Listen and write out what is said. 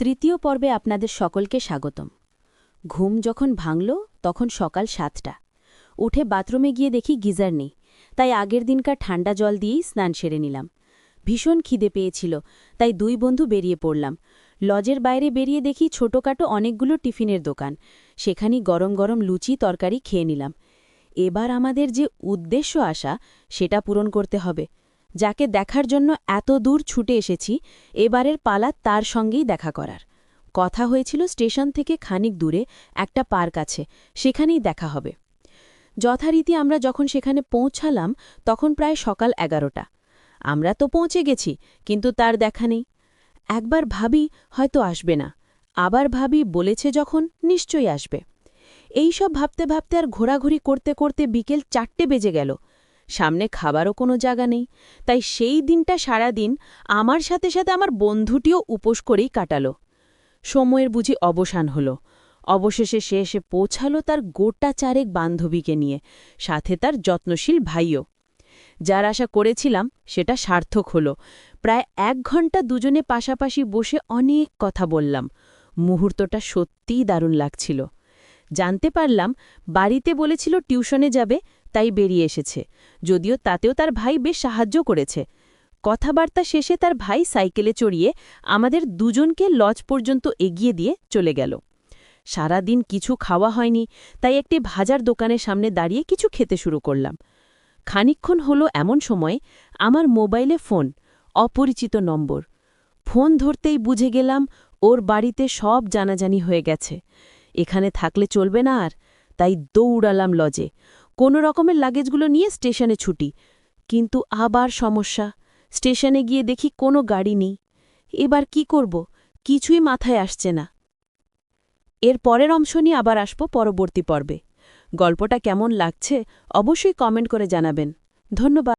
তৃতীয় পর্বে আপনাদের সকলকে স্বাগতম। ঘুম যখন ভাঙল, তখন সকাল সাতটা। উঠে বাথরুমে গিয়ে দেখি গিজার নেই, তাই আগের দিনকার ঠান্ডা জল দিয়েই স্নান সেরে নিলাম। ভীষণ খিদে পেয়েছিল, তাই দুই বন্ধু বেরিয়ে পড়লাম। লজের বাইরে বেরিয়ে দেখি ছোটখাটো অনেকগুলো টিফিনের দোকান সেখানে গরম গরম লুচি তরকারি খেয়ে নিলাম। এবার আমাদের যে উদ্দেশ্য আসা সেটা পূরণ করতে হবে। যাকে দেখার জন্য এত দূর ছুটে এসেছি, এবারের পালা তার সঙ্গেই দেখা করার। কথা হয়েছিল স্টেশন থেকে খানিক দূরে একটা পার্ক আছে, সেখানেই দেখা হবে। যথারীতি আমরা যখন সেখানে পৌঁছালাম, তখন প্রায় সকাল এগারোটা। আমরা তো পৌঁছে গেছি, কিন্তু তার দেখা নেই। একবার ভাবি হয়তো আসবে না, আবার ভাবি বলেছে যখন নিশ্চয়ই আসবে। এই সব ভাবতে ভাবতে আর ঘোরাঘুরি করতে করতে বিকেল চারটে বেজে গেল। সামনে খাবারও কোনো জায়গা নেই। তাই সেই দিনটা সারা দিন আমার সাথে সাথে আমার বন্ধুটিও উপোস করেই কাটালো। সময়ের বুঝি অবসান হল। অবশেষে সে এসে পৌঁছালো তার গোটা চারেক বান্ধবীকে নিয়ে, সাথে তার যত্নশীল ভাইও। যার আশা করেছিলাম সেটা সার্থক হল। প্রায় এক ঘণ্টা দুজনে পাশাপাশি বসে অনেক কথা বললাম। মুহূর্তটা সত্যিই দারুণ লাগছিল। জানতে পারলাম বাড়িতে বলেছিল টিউশনে যাবে, তাই বেরিয়ে এসেছে। যদিও তাতেও তার ভাই বেশ সাহায্য করেছে। কথাবার্তা শেষে তার ভাই সাইকেলে চড়িয়ে আমাদের দুজনকে লজ পর্যন্ত এগিয়ে দিয়ে চলে গেল। সারাদিন কিছু খাওয়া হয়নি, তাই একটি ভাজার দোকানের সামনে দাঁড়িয়ে কিছু খেতে শুরু করলাম। খানিক্ষণ হলো এমন সময় আমার মোবাইলে ফোন, অপরিচিত নম্বর। ফোন ধরতেই বুঝে গেলাম ওর বাড়িতে সব জানাজানি হয়ে গেছে। এখানে থাকলে চলবে না আর। তাই দৌড়ালাম লজে। কোনো রকমের লাগেজগুলো নিয়ে স্টেশনে ছুটি। কিন্তু আবার সমস্যা। স্টেশনে গিয়ে দেখি কোনো গাড়ি নেই। এবার কি করব? কিছুই মাথায় আসছে না। এর পরের অংশ নিয়ে আবার আসব পরবর্তী পর্বে। গল্পটা কেমন লাগছে অবশ্যই কমেন্ট করে জানাবেন। ধন্যবাদ।